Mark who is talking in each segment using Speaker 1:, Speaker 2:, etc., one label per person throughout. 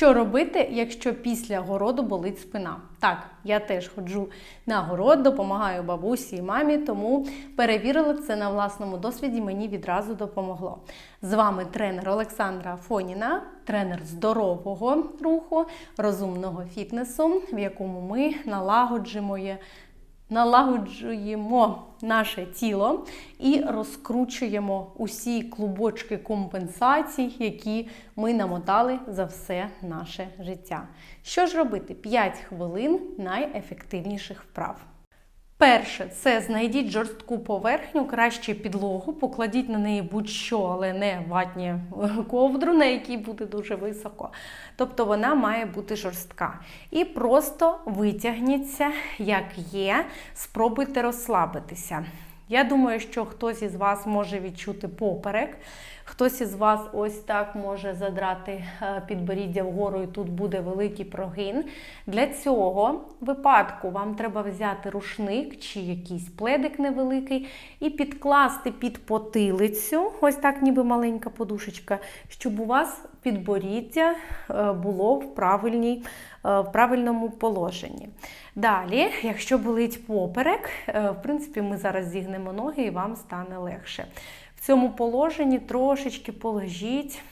Speaker 1: Що робити, якщо після городу болить спина? Так, я теж ходжу на город, допомагаю бабусі і мамі, тому перевірила це на власному досвіді. Мені відразу допомогло. З вами тренер Олександра Фоніна, тренер здорового руху, розумного фітнесу, в якому ми налагоджуємо налагоджуємо наше тіло і розкручуємо усі клубочки компенсацій, які ми намотали за все наше життя. Що ж робити? 5 хвилин найефективніших вправ. Перше, це знайдіть жорстку поверхню, краще підлогу, покладіть на неї будь-що, але не ватні ковдру, на якій буде дуже високо. Тобто вона має бути жорстка. І просто витягніться, як є, спробуйте розслабитися. Я думаю, що хтось із вас може відчути поперек, хтось із вас ось так може задрати е, підборіддя вгору, і тут буде великий прогин. Для цього випадку вам треба взяти рушник чи якийсь пледик невеликий і підкласти під потилицю, ось так, ніби маленька подушечка, щоб у вас підборіддя е, було в правильній, е, в правильному положенні. Далі, якщо болить поперек, в принципі, ми зараз зігнемо ноги і вам стане легше. В цьому положенні трошечки полежіть,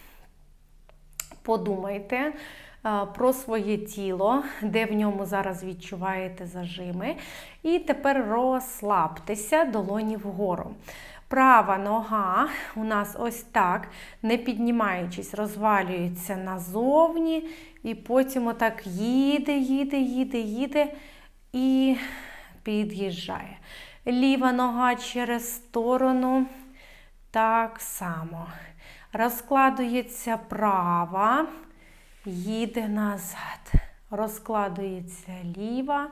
Speaker 1: подумайте. Про своє тіло, де в ньому зараз відчуваєте зажими. І тепер розслабтеся долоні вгору. Права нога у нас ось так, не піднімаючись, розвалюється назовні, і потім отак їде, їде, їде, їде і під'їжджає. Ліва нога через сторону. Так само. Розкладується права, їде назад. Розкладується ліва,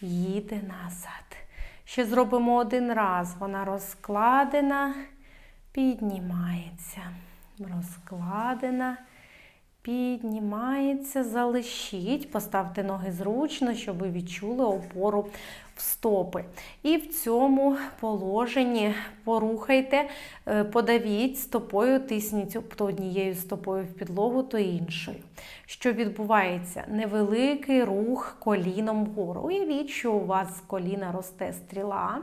Speaker 1: їде назад. Ще зробимо один раз. Вона розкладена, піднімається. Розкладена, піднімається, залишіть, поставте ноги зручно, щоб ви відчули опору в стопи. І в цьому положенні порухайте, е, подавіть стопою, тисніть то однією стопою в підлогу, то іншою. Що відбувається? Невеликий рух коліном вгору. Уявіть, що у вас з коліна росте стріла.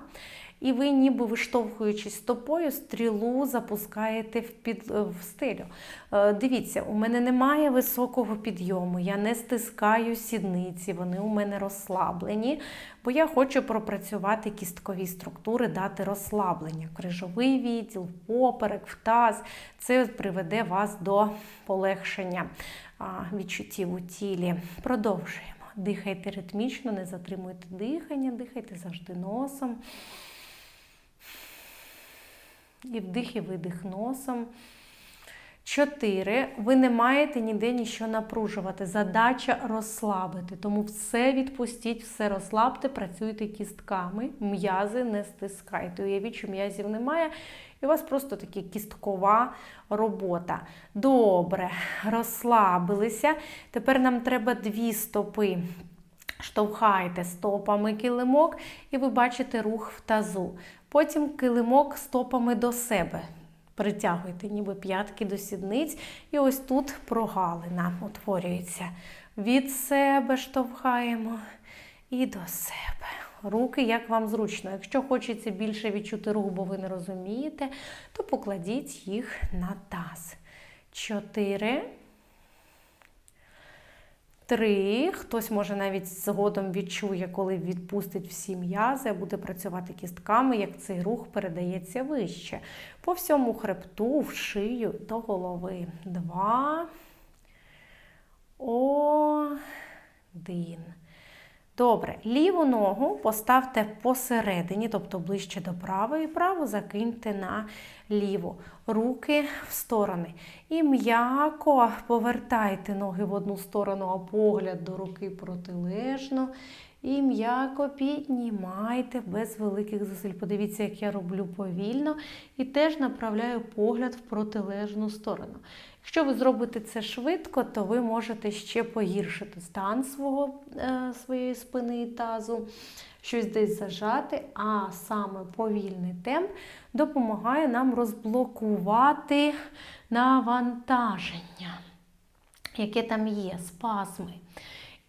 Speaker 1: І ви, ніби виштовхуючись стопою, стрілу запускаєте в під, в стелю. Е, дивіться, у мене немає високого підйому, я не стискаю сідниці, вони у мене розслаблені, бо я хочу пропрацювати кісткові структури, дати розслаблення. Крижовий відділ, поперек, в таз. Це приведе вас до полегшення відчуттів у тілі. Продовжуємо. Дихайте ритмічно, не затримуйте дихання, дихайте завжди носом. І вдих і видих носом. Чотири. Ви не маєте ніде нічого напружувати. Задача розслабити. Тому все відпустіть, все розслабте, працюйте кістками, м'язи не стискайте. Уявіть, що м'язів немає, і у вас просто така кісткова робота. Добре, розслабилися. Тепер нам треба дві стопи. Штовхаєте стопами килимок, і ви бачите рух в тазу. Потім килимок стопами до себе. Притягуйте, ніби п'ятки до сідниць. І ось тут прогалина утворюється. Від себе штовхаємо і до себе. Руки, як вам зручно. Якщо хочеться більше відчути рух, бо ви не розумієте, то покладіть їх на таз. Чотири. Три. Хтось може навіть згодом відчує, коли відпустить всі м'язи, буде працювати кістками, як цей рух передається вище. По всьому хребту, в шию до голови. Два. Один. Добре, ліву ногу поставте посередині, тобто ближче до правої, праву закиньте на ліву. Руки в сторони. І м'яко повертайте ноги в одну сторону, а погляд до руки протилежно. І м'яко піднімайте без великих зусиль. Подивіться, як я роблю повільно. І теж направляю погляд в протилежну сторону. Якщо ви зробите це швидко, то ви можете ще погіршити стан свого, е, своєї спини і тазу, щось десь зажати, а саме повільний темп допомагає нам розблокувати навантаження. яке там є, спазми.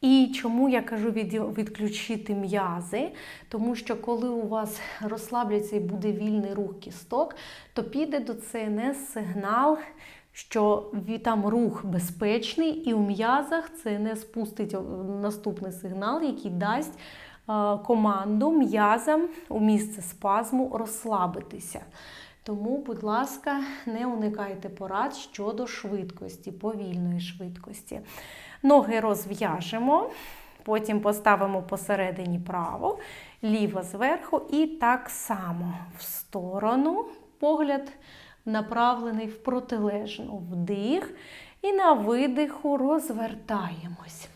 Speaker 1: І чому я кажу відключити м'язи? Тому що коли у вас розслабляться і буде вільний рух кісток, то піде до ЦНС сигнал, що там рух безпечний, і у м'язах ЦНС спустить наступний сигнал, який дасть е, команду м'язам у місце спазму розслабитися. Тому, будь ласка, не уникайте порад щодо швидкості, повільної швидкості. Ноги розв'яжемо, потім поставимо посередині право, ліво зверху, і так само в сторону погляд направлений в протилежну вдих, і на видиху розвертаємось.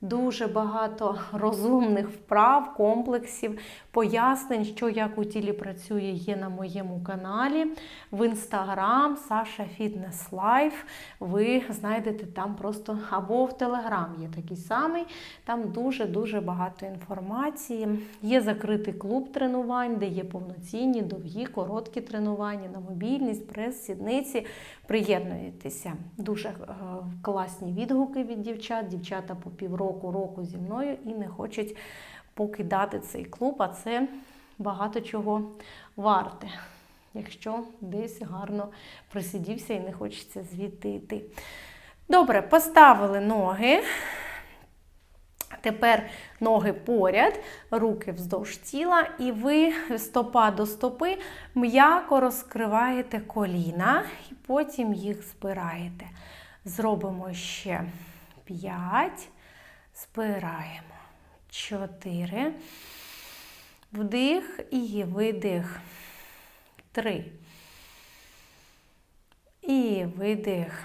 Speaker 1: Дуже багато розумних вправ, комплексів, пояснень, що як у тілі працює, є на моєму каналі в інстаграм Саша Фітнес Лайф. Ви знайдете там просто або в Телеграм є такий самий. Там дуже-дуже багато інформації. Є закритий клуб тренувань, де є повноцінні, довгі, короткі тренування на мобільність, прес, сідниці. Приєднуйтеся. Дуже е, класні відгуки від дівчат. Дівчата по півроку року зі мною і не хочуть покидати цей клуб, а це багато чого варте, якщо десь гарно присидівся і не хочеться звідти йти. Добре, поставили ноги. Тепер ноги поряд, руки вздовж тіла, і ви стопа до стопи м'яко розкриваєте коліна, і потім їх збираєте. Зробимо ще 5, збираємо. 4. Вдих і видих. 3. І видих.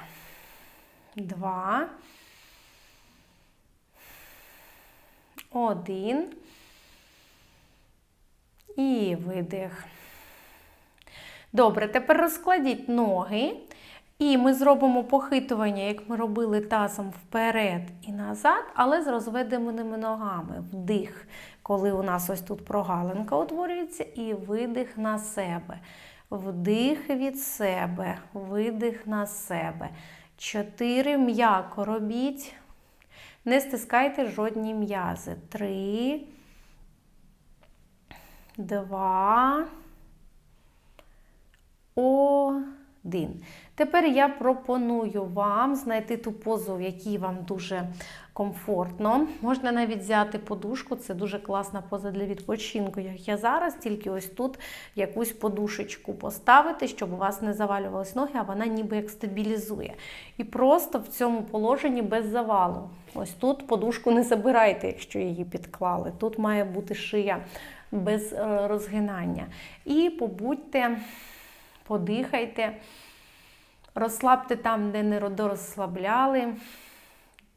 Speaker 1: 2. Один. І видих. Добре, тепер розкладіть ноги. І ми зробимо похитування, як ми робили тазом вперед і назад, але з розведеними ногами. Вдих, коли у нас ось тут прогалинка утворюється, і видих на себе. Вдих від себе, видих на себе. Чотири м'яко робіть. Не стискайте жодні м'язи. Три, два, один. Тепер я пропоную вам знайти ту позу, в якій вам дуже комфортно. Можна навіть взяти подушку, це дуже класна поза для відпочинку, як я зараз, тільки ось тут якусь подушечку поставити, щоб у вас не завалювались ноги, а вона ніби як стабілізує. І просто в цьому положенні без завалу. Ось тут подушку не забирайте, якщо її підклали. Тут має бути шия без е, розгинання. І побудьте, подихайте. Розслабте там, де не дорозслабляли.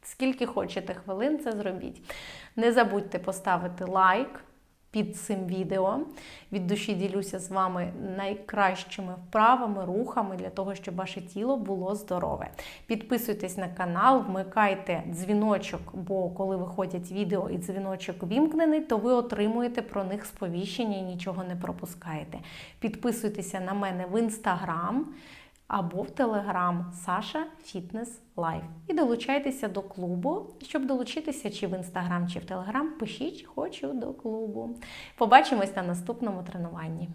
Speaker 1: Скільки хочете хвилин, це зробіть. Не забудьте поставити лайк під цим відео. Від душі ділюся з вами найкращими вправами, рухами для того, щоб ваше тіло було здорове. Підписуйтесь на канал, вмикайте дзвіночок, бо коли виходять відео і дзвіночок вімкнений, то ви отримуєте про них сповіщення і нічого не пропускаєте. Підписуйтеся на мене в інстаграм або в Телеграм Саша Фітнес Лайф. І долучайтеся до клубу. Щоб долучитися чи в інстаграм, чи в Телеграм, пишіть Хочу до клубу. Побачимось на наступному тренуванні.